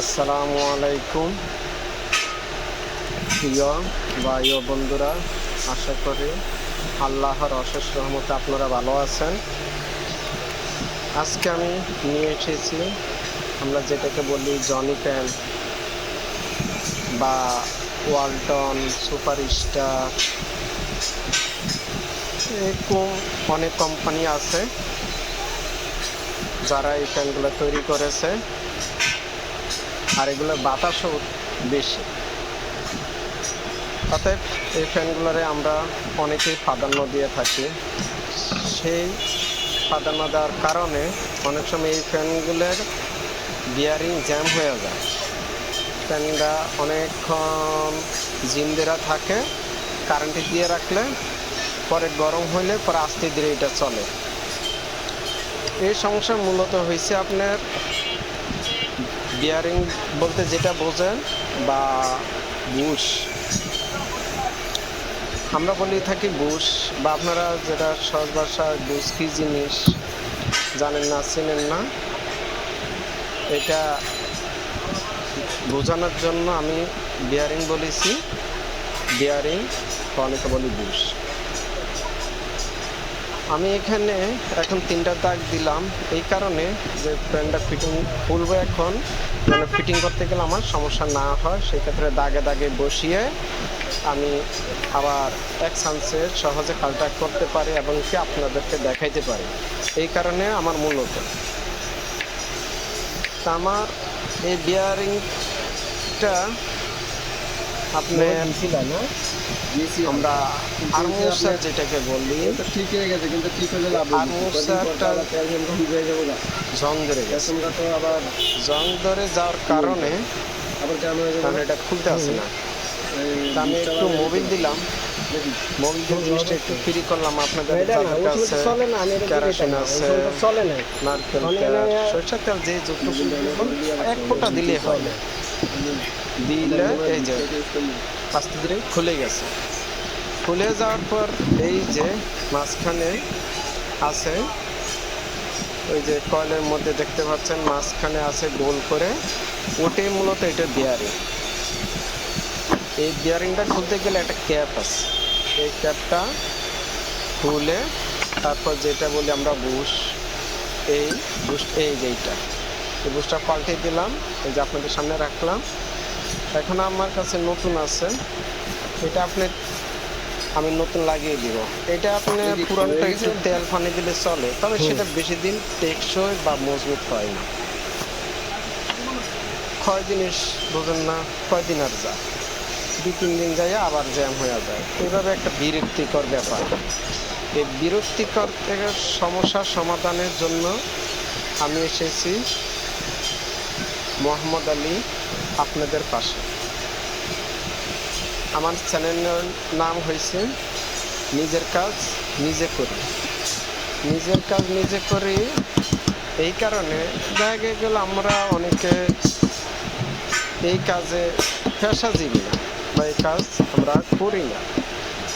আসসালামু আলাইকুম। প্রিয় ভাই ও বন্ধুরা, আশা করি আল্লাহর অশেষ রহমতে আপনারা ভালো আছেন। আজকে আমি নিয়ে এসেছি, আমরা যেটাকে বলি জনি প্যান বা ওয়ালটন সুপার স্টার এরকম অনেক কোম্পানি আছে যারা এই প্যানগুলো তৈরি করেছে। আর এগুলোর বাতাসও বেশি। অতএব এই ফ্যানগুলোরে আমরা অনেকেই প্রাধান্য দিয়ে থাকি। সেই প্রাধান্য দেওয়ার কারণে অনেক সময় এই ফ্যানগুলোর বিয়ারিং জ্যাম হয়ে যায়। ফ্যানটা অনেকক্ষণ জিন্দেরা থাকে, কারেন্টে দিয়ে রাখলে পরে গরম হইলে পরে আস্তে ধীরে এটা চলে। এই সমস্যা মূলত হয়েছে আপনার বিয়ারিং বলতে যেটা বোঝেন বা বুশ আমরা বলি থাকি বুশ বা আপনারা যেটা সহজ ভাষায় বুশ কি জিনিস জানেন না, চিনেন না, এটা বোঝানোর জন্য আমি বিয়ারিং বলেছি। বিয়ারিং অনেকে বলি বুশ এখানে এখন তিনটা দাগ দিলাম। এই কারণে যে প্যান্টটা ফিটিং খুলবো এখন মানে ফিটিং করতে গেলে আমার সমস্যা না হয়, সেক্ষেত্রে দাগে দাগে বসিয়ে আমি আবার এক চান্সে সহজে কাজটা করতে পারি এবং কি আপনাদেরকে দেখাইতে পারি। এই কারণে আমার মূলত। আমার এই বিয়ারিংটা আপনি আমরা আর্মোসার যেটাকে বলি। ঠিক হয়ে গেছে কিন্তু ঠিক হলে লাভ আর মুসারটা জং ধরে গেছে। তো আবার জং ধরে যাওয়ার কারণে আবার কারণ এটা খুলতে আসে না। আমি একটু মোবিল দিলাম। মোবিল জিনিসটা একটু ফ্রি করলাম আপনাদের কাছে কেরোসিন আছে নারকেল মানে তেল যে যতটুকু এক ফোঁটা দিলে হয় দিলে এই যে আস্তে ধীরে খুলে গেছে। খুলে যাওয়ার পর এই যে মাঝখানে আছে ওই যে কয়েলের মধ্যে দেখতে পাচ্ছেন মাঝখানে আছে গোল করে। ওটাই মূলত এটা বিয়ারিং এই বিয়ারিংটা খুলতে গেলে একটা ক্যাপ আছে। এই ক্যাপটা খুলে তারপর যেটা বলি আমরা বুশ এই বুশ এই যে এইটা। এই বুশটা পাল্টে দিলাম এই যে আপনাদের সামনে রাখলাম। এখন আমার কাছে নতুন আছে। এটা আপনি আমি নতুন লাগিয়ে দিব। এটা আপনি পুরানটা একটু তেল পানি দিলে চলে। তবে সেটা বেশি দিন টেকসই বা মজবুত হয় না। কয় জিনিস বোঝেন না কয়দিন আর যায়। দু তিন দিন যায় আবার জ্যাম হয়ে যায়। এইভাবে একটা বিরক্তিকর ব্যাপার। এই বিরক্তিকর থেকে সমস্যার সমাধানের জন্য আমি এসেছি মোহাম্মদ আলী আপনাদের পাশে। আমার চ্যানেলের নাম হয়েছে নিজের কাজ নিজে করি। নিজের কাজ নিজে করি, এই কারণে দেখা গেল আমরা অনেকে এই কাজে পেশাজীবী না বা এই কাজ আমরা করি না।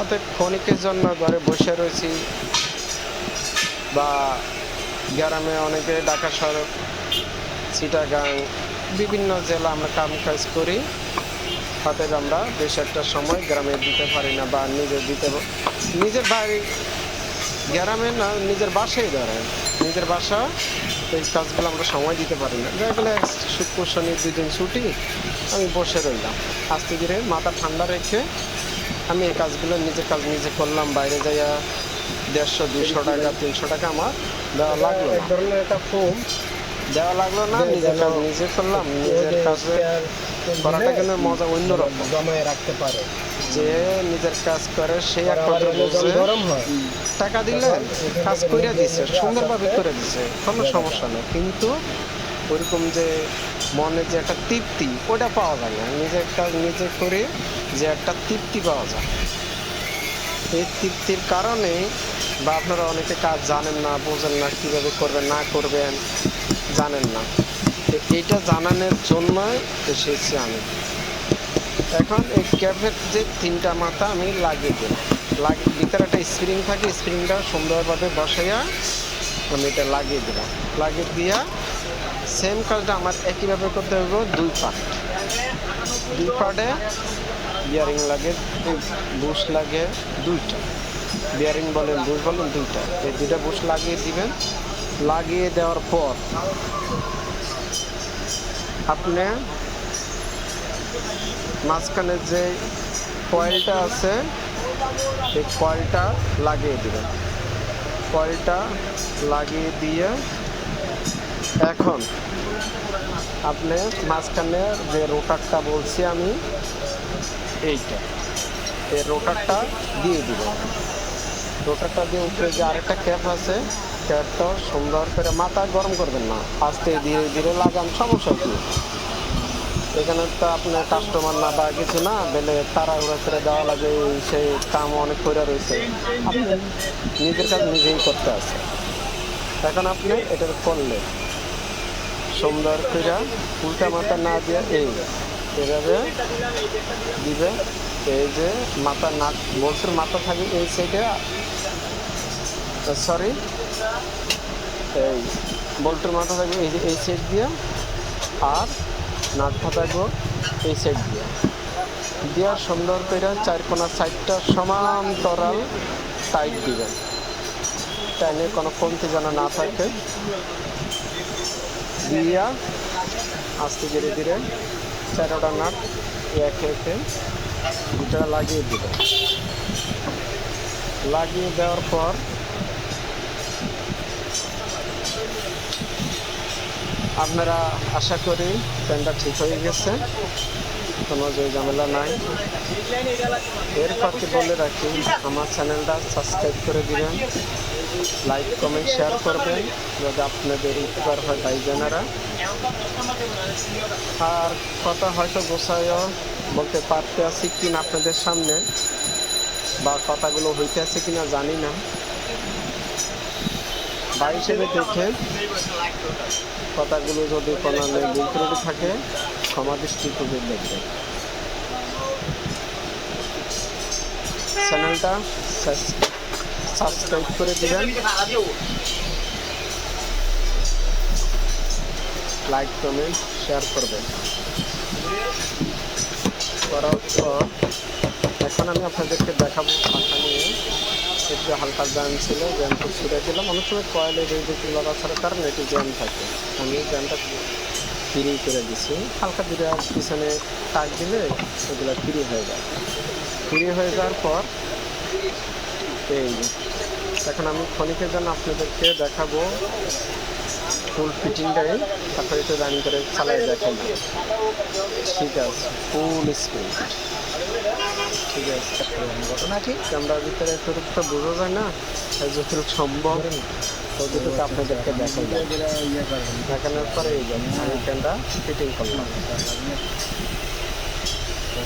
অর্থাৎ ক্ষণিকের জন্য ঘরে বসে রয়েছি বা গ্রামে অনেকে ঢাকা সড়ক চিটাগাং বিভিন্ন জেলা আমরা কাম কাজ করি। অতএব আমরা বেশ একটা সময় গ্রামে দিতে পারি না বা নিজে দিতে নিজের বাড়ি গ্রামে না, নিজের বাসায় ধরেন। নিজের বাসা, এই কাজগুলো আমরা সময় দিতে পারি না। দেখা গেলে শুক্র, শনি দুই দিন ছুটি, আমি বসে রইলাম। আস্তে ধীরে মাথা ঠান্ডা রেখে আমি এই কাজগুলো নিজের কাজ নিজে করলাম। বাইরে যাইয়া দেড়শো দুশো টাকা, তিনশো টাকা আমার দেওয়া লাগল এক ধরনের একটা ফোম দেওয়া লাগল না নিজের কাজ নিজে করলাম নিজের কাজে করাটা কিন্তু মজা অন্যরকম। জমায় রাখতে পারে। যে নিজের কাজ করে সেই এক আবার কথা এগুলো যখন বোঝে টাকা দিলে কাজ করে দিছে সুন্দরভাবে করে দিছে কোনো সমস্যা নেই। কিন্তু ওইরকম যে মনে যে একটা তৃপ্তি ওটা পাওয়া যায় না। নিজের কাজ নিজে করে যে একটা তৃপ্তি পাওয়া যায়। এই তৃপ্তির কারণে বা আপনারা অনেকে কাজ জানেন না, বোঝেন না কীভাবে করবেন, না করবেন, জানেন না। তো এইটা জানানোর জন্যই এসেছি আমি। এখন এই ক্যাবের যে তিনটা মাথা আমি লাগিয়ে দিলাম লাগিয়ে, ভিতরে একটা স্প্রিং থাকে, স্প্রিংটা সুন্দরভাবে বসাইয়া আমি এটা লাগিয়ে দিলাম লাগিয়ে দিয়া সেম কাজটা আমার একইভাবে করতে হবে দুই পার্ট দুই পার্টে বিয়ারিং লাগে বুশ লাগে দুইটা। বিয়ারিং বলেন বুশ বলেন দুইটা। এই দুইটা বুশ লাগিয়ে দিবেন। লাগিয়ে দেওয়ার পর আপনি মাঝখানে যে কয়েলটা আছে, এই কয়েলটা লাগিয়ে দেবেন। কয়েলটা লাগিয়ে দিয়ে এখন আপনি মাঝখানে যে রোটারটা বলছি আমি এইটা এই রোটারটা দিয়ে দিবেন রোটারটা দিয়ে উপরে যে আরেকটা ক্যাপ আছে ক্যাপটা সুন্দর করে মাথা গরম করবেন না। আস্তে ধীরে ধীরে লাগান, সমস্যা কি? এখানে তো আপনার কাস্টমার না বা কিছু না, বেলে তাড়াহুড়া করে দেওয়া লাগে, সেই কাম অনেক করে রয়েছে। আপনি নিজের কাজ নিজেই করতে আছে। এখন আপনি এটা করলে সুন্দর করে উল্টা মাথা না দিয়ে এই এভাবে দিবে, এই যে মাথা নাক বলছেন মাথা থাকে এই সাইডে সরি এই বল্টুর মাথা থাকবে এই যে এই সাইড দিয়ে, আর নাটটা থাকব এই সাইড দিয়ে। দিয়া সুন্দর করে চার কোনা সাইডটা সমান্তরাল টাইট দিবেন টাইনে কোনো কমতি যেন না থাকে। দিয়া, আস্তে ধীরে ধীরে। চারোটা নাট, একে একে দুটা লাগিয়ে দিবেন লাগিয়ে দেওয়ার পর আপনারা আশা করি প্যানটা ঠিক হয়ে গেছে, কোনো যে ঝামেলা নাই। এর ফাঁকে বলে রাখি, আমার চ্যানেলটা সাবস্ক্রাইব করে দিবেন। লাইক কমেন্ট শেয়ার করবেন। যদি আপনাদের উপকার হয় ভাই জানারা আর কথা হয়তো গোসাইও বলতে পারতে আছি কিনা আপনাদের সামনে, বা কথাগুলো হইতে আছে কিনা জানি না। ভাই হিসেবে দেখে কথাগুলো যদি কোনো ত্রুটি থাকে, ক্ষমা দৃষ্টিতে দেখবেন। চ্যানেলটা সাবস্ক্রাইব করে দিবেন। লাইক কমেন্ট শেয়ার করবেন। করার পর এখন আমি আপনাদেরকে দেখাবো পাখা নিয়ে। একটু হালকা জ্যাম ছিল জ্যামটা ছুটে দিলাম অনেক সময় কয়েলে রেডিটি লড়াছাড়ার কারণে একটু জ্যাম থাকে। আমি জ্যামটা ফ্রি করে দিছি। হালকা দিলে পিছনে টাক দিলে সেগুলো ফ্রি হয়ে যায়। ফ্রি হয়ে যাওয়ার পর এই এখন আমি ক্ষণিকের জন্য আপনাদেরকে দেখাবো ফুল ফিটিংটাই। তারপরে একটু রানিং করে চালাই দেখেন। ঠিক আছে ফুল স্পিড ঠিক আছে ঘটনা কি ক্যামেরার ভিতরে এতটুকু তো বোঝা যায় না যতটুকু সম্ভব ততটুকু আপনাদেরকে দেখাই। দেখানোর পরে এই আমি ক্যানটা ফিটিং করলাম।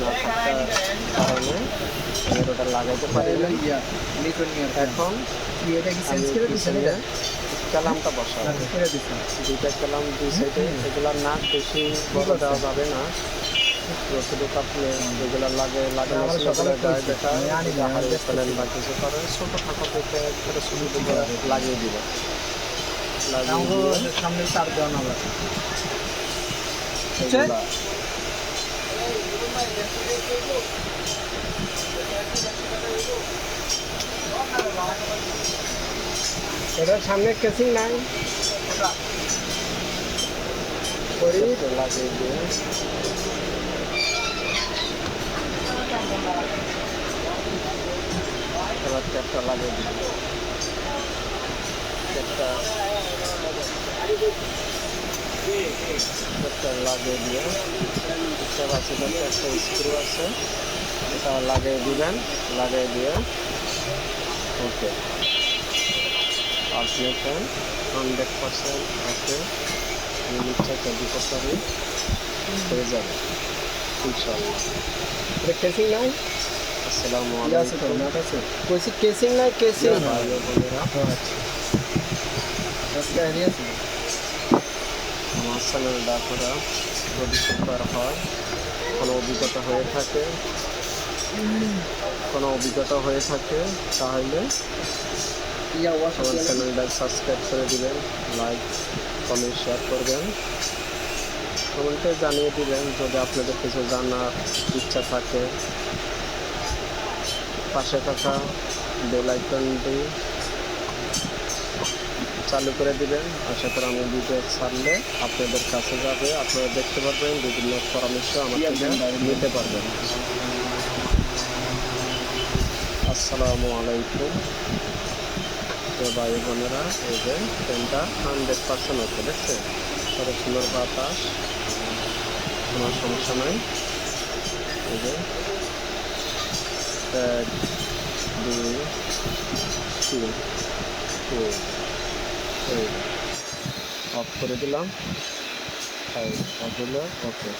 না থাকার কারণে আমি ওটা লাগাইতে এখন কালামটা দুইটা কালাম দুই সাইডে এগুলা বেশি বড় দেওয়া যাবে না যতটুকু আপনি যেগুলা লাগে লাগানো সকালে গায়ে দেখা হারিয়ে ফেলেন বা কিছু করেন ছোটো খাটো দেখে একবারে সুবিধা লাগিয়ে দিব লাগিয়ে দিয়ে সামনে তার দেওয়া না এটার সামনে কেসিং নাই। করি। লাগিয়ে দিয়ে ট্যাপটা লাগিয়ে দিয়ে ট্যাপ আছে একটা স্ক্রু আছে এটা লাগিয়ে দিবেন লাগিয়ে দিয়ে ওকে আপনি ফ্যান হান্ড্রেড পার্সেন্ট আছে মিনিটটা দিতে পারি হয়ে যাবে ইনশাল্লাহ কেসিং নাই আসসালামু আলাইকুম কইছি কেসিং নাই কেসিং। ভাই বোনেরা আজকে আছে আমার যদি উপকার হয়। কোনো অভিজ্ঞতা হয়ে থাকে? কোনো অভিজ্ঞতা হয়ে থাকে? তাহলে আমার চ্যানেলটা সাবস্ক্রাইব করে দিবেন, লাইক, কমেন্ট, শেয়ার করবেন। কমেন্টে জানিয়ে দিবেন যদি আপনাদের কিছু জানার ইচ্ছা থাকে। পাশে থাকা বেল আইকনটি চালু করে দিবেন। আশা করি আমি ভিডিও ছাড়লে আপনাদের কাছে যাবে। আপনারা দেখতে পারবেন বিভিন্ন পরামর্শ আমার নিতে পারবেন। আসসালামু আলাইকুম। তো ভাই বোনেরা এই যে ট্রেনটা হান্ড্রেড পার্সেন্ট হচ্ছে দেখছেন কত সুন্দর বাতাস। কোনো সমস্যা নাই। এই যে এক দুই তিন অফ করে দিলাম। অফ হলো ওকে